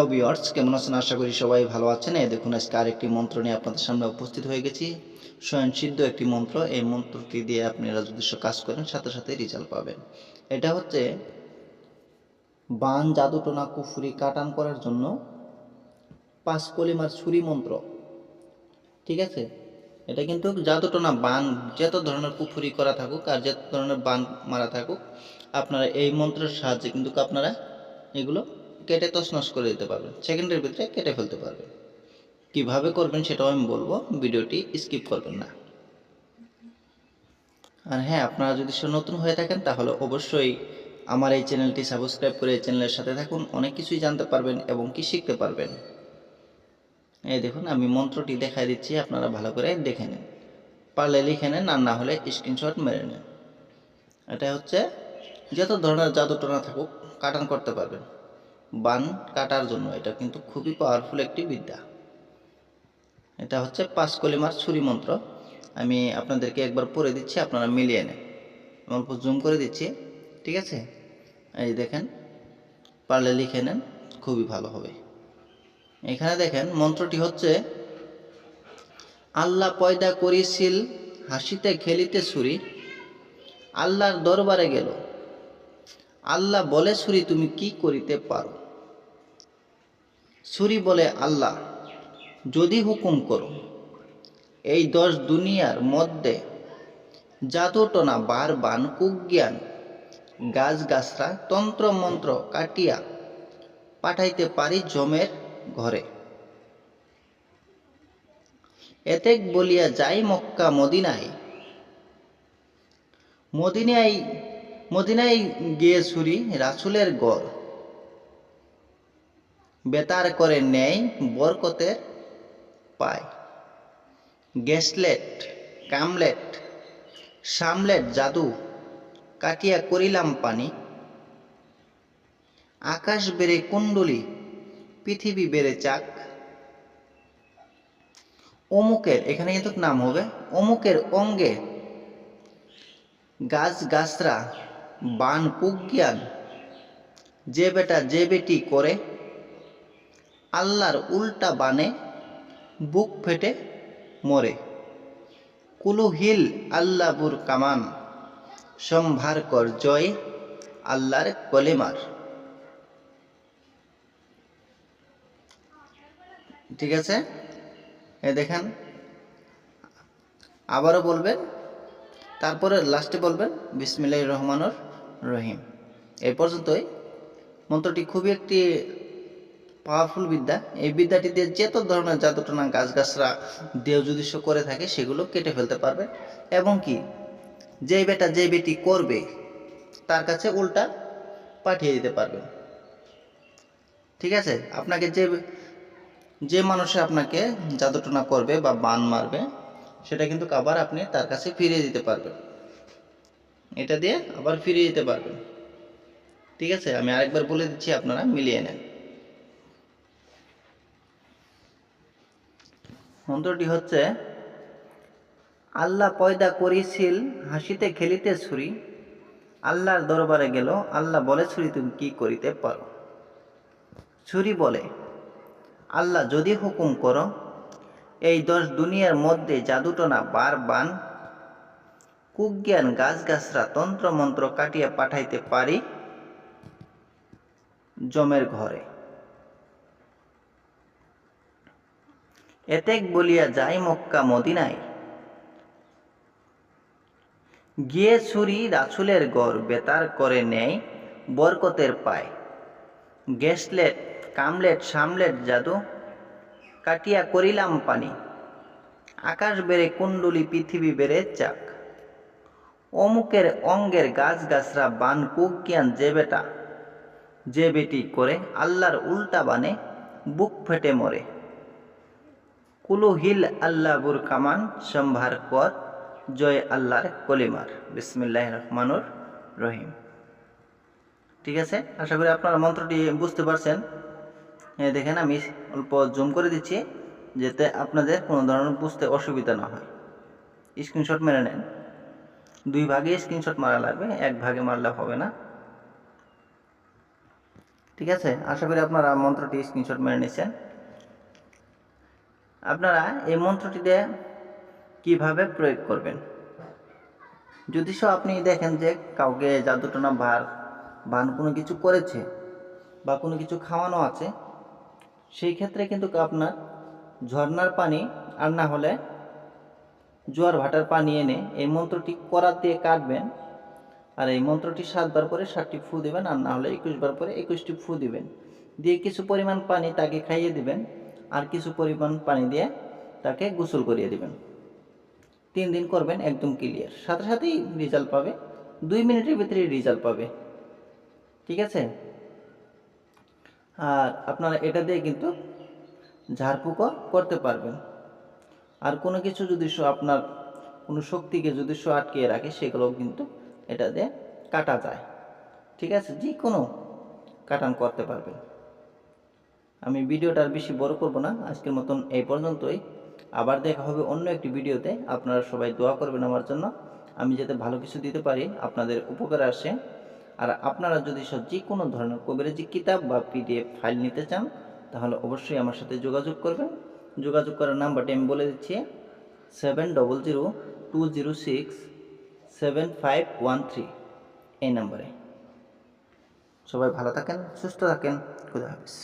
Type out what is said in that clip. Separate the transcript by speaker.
Speaker 1: Hello বিয়ার্স কেমন আছেন? আশা করি সবাই ভালো আছেন। এই দেখুন, আজকে আরেকটি মন্ত্র নিয়ে আপনাদের সামনে উপস্থিত হয়ে গেছি। স্বয়ংসিদ্ধ একটি মন্ত্র। এই মন্ত্রটি দিয়ে আপনারা যদি কাজ করেন, সাথে সাথে রেজাল্ট পাবেন। এটা হচ্ছে, বান জাদুটোনা কুফুরি কাটান করার জন্য পাঁচ কলিমার ছুরি মন্ত্র। ঠিক আছে? এটা কিন্তু জাদুটোনা বান, যত ধরনের কুফুরি করা থাকুক আর যত ধরনের বান মারা থাকুক, আপনারা এই মন্ত্রের সাহায্যে কিন্তু আপনারা এগুলো কেটে তছনছ করে দিতে পারবেন সেকেন্ডের ভিতরে কেটে ফেলতে পারবেন কীভাবে করবেন সেটাও আমি বলব। ভিডিওটি স্কিপ করবেন না। আর হ্যাঁ আপনারা যদি নতুন হয়ে থাকেন, তাহলে অবশ্যই আমার এই চ্যানেলটি সাবস্ক্রাইব করে এই চ্যানেলের সাথে থাকুন। অনেক কিছুই জানতে পারবেন এবং কি শিখতে পারবেন। এই দেখুন, আমি মন্ত্রটি দেখাই দিচ্ছি। আপনারা ভালো করে দেখে নেন। পারলে লিখে নেন, আর না হলে স্ক্রিনশট মেরে নেন। এটা হচ্ছে, যত ধরনের জাদু টোনা থাকুক, কাটান করতে পারবেন। বান কাটার জন্য। এটা কিন্তু খুবই পাওয়ারফুল একটি বিদ্যা। এটা হচ্ছে পাঁচ কলিমার ছুরি মন্ত্র। আমি আপনাদেরকে একবার পড়ে দিচ্ছি, আপনারা মিলিয়ে নেন। অল্প জুম করে দিচ্ছি, ঠিক আছে? এই দেখেন, পারলে লিখে নেন, খুবই ভালো হবে। এখানে দেখেন, মন্ত্রটি হচ্ছে, আল্লাহ পয়দা করিছিল হাসিতে খেলিতে ছুরি। আল্লাহর দরবারে গেল। আল্লাহ বলে ছুরি তুমি কি করিতে পারো? ছুরি বলে আল্লাহ, যদি হুকুম করো, এই দশ দুনিয়ার মধ্যে জাদুটনা বার বান কুজ্ঞান গাছ গাছরা তন্ত্র মন্ত্র কাটিয়া পাঠাইতে পারি জমের ঘরে। এতেক বলিয়া যাই মক্কা মদিনায় মদিনায় মদিনায় গিয়ে ছুরি রাসুলের গড়। বেতার করে নেয়, বরকতের পায়। গ্যাসলেট, কামলেট সামলেট জাদু, কাটিয়া করিলাম পানি। আকাশ বেড়ে কুণ্ডলি, পৃথিবী বেড়ে চাক। অমুকের, এখানে কিন্তু নাম হবে, অমুকের অঙ্গে গাছ গাছরা, বান পুজ্ঞান যে বেটা যে বেটি করে আল্লাহর উল্টা বানে বুক ফেটে মরে। কুলুহিল আল্লাহবুর কামান, সম্ভার কর জয় আল্লাহর কলেমার। ঠিক আছে? এ দেখেন, আবারও বলবেন, তারপরে লাস্টে বলবেন বিসমিল্লাহ রহমানুর রহিম। এই পর্যন্তই। মন্ত্রটি খুবই একটি পাওয়ারফুল বিদ্যা। এই বিদ্যাটি দিয়ে যত ধরনের জাদুটনা গাছগাছরা দেহ যুদিষ্য করে থাকে, সেগুলো কেটে ফেলতে পারবে। এবং কি? যে বেটা যে বেটি করবে, তার কাছে উল্টা পাঠিয়ে দিতে পারবেন ঠিক আছে? আপনাকে যে যে মানুষে আপনাকে জাদুটনা করবে বা বান মারবে, সেটা কিন্তু আবার আপনি তার কাছে ফিরিয়ে দিতে পারবেন। এটা দিয়ে আবার ফিরিয়ে দিতে পারবেন। ঠিক আছে? আমি আরেকবার বলে দিচ্ছি আপনারা, মিলিয়ে নেন। মন্ত্রটি হচ্ছে, আল্লাহ পয়দা করিছিল হাসিতে খেলিতে ছুরি, আল্লাহর দরবারে গেল, আল্লাহ বলে, ছুরি তুমি কি করিতে পারো? ছুরি বলে, আল্লাহ যদি হুকুম করো, এই দশ দুনিয়ার মধ্যে জাদুটনা বার বান কুজ্ঞান গাছগাছরা তন্ত্র মন্ত্র কাটিয়া পাঠাইতে পারি, জমের ঘরে। এতেক বলিয়া যাই মক্কা মদিনায়। গিয়ে ছুরি রাসুলের গড় বেতার করে নেয়, বরকতের পায়। গ্যাসলেট কামলেট সামলেট জাদু কাটিয়া করিলাম পানি। আকাশ বেড়ে কুণ্ডলি পৃথিবী বেড়ে চাক। অমুকের অঙ্গের গাছ গাছরা বান কুজ্ঞান যে বেটা, যে বেটি করে আল্লাহর উল্টা বানে বুক ফেটে মরে। কুলুহিল আল্লাহবুর কামান সম্ভার কর, জয় আল্লাহর কলিমার। বিসমিল্লাহ রহমানুর রহিম। ঠিক আছে? আশা করি আপনারা মন্ত্রটি বুঝতে পারছেন। দেখেন আমি অল্প জুম করে দিচ্ছি, যাতে আপনাদের কোনো ধরনের বুঝতে অসুবিধা না হয়। স্ক্রিনশট মেরে নেন। দুই ভাগে স্ক্রিনশট মারা লাগবে, এক ভাগে মারলে হবে না। ঠিক আছে? আশা করি আপনারা মন্ত্রটি স্ক্রিনশট মেরে নিয়েছেন। আপনারা এই মন্ত্রটিতে কীভাবে প্রয়োগ করবেন? যদি সব আপনি দেখেন যে কাউকে জাদুটনা ভার বান কোনো কিছু করেছে বা কোনো কিছু খাওয়ানো আছে, সেই ক্ষেত্রে কিন্তু আপনার ঝর্নার পানি আর না হলে জোয়ার ভাটার পানি এনে এই মন্ত্রটি করাত দিয়ে কাটবেন আর এই মন্ত্রটি সাতবার করে ষাটটি ফু দিবেন আর না হলে একুশ বার করে একুশটি ফু দিবেন। দিয়ে কিছু পরিমাণ পানি তাকে খাইয়ে দিবেন। আর কিছু পরিমাণ পানি দিয়ে তাকে গোসল করিয়ে দেবেন। তিন দিন করবেন একদম ক্লিয়ার সাথে সাথেই রেজাল্ট পাবে। দুই মিনিটের ভিতরেই রেজাল্ট পাবে। ঠিক আছে? আর আপনারা এটা দিয়ে কিন্তু ঝাড়ফুঁকও করতে পারবেন। আর কোনো কিছু যদি আপনার কোনো শক্তিকে যদি সে আটকিয়ে রাখে, সেগুলোও কিন্তু এটা দিয়ে কাটা যায়। ঠিক আছে? যে কোনো কাটান করতে পারবেন। আমি ভিডিওটা আর বেশি বড় করব না, আজকের মতন এই পর্যন্তই। আবার দেখা হবে অন্য একটি ভিডিওতে। আপনারা সবাই দোয়া করবেন আমার জন্য। আমি যাতে ভালো কিছু দিতে পারি, আপনাদের উপকারে আসে। আর আপনারা যদি সব যে কোনো ধরনের কবিরাজি কিতাব বা পিডিএফ ফাইল নিতে চান, তাহলে অবশ্যই আমার সাথে যোগাযোগ করবেন। যোগাযোগ করার নাম্বারটি আমি বলে দিচ্ছি। Seven double zero two zero six seven five one three এই নাম্বারে। সবাই ভালো থাকেন, সুস্থ থাকেন। খুদা হাফিজ।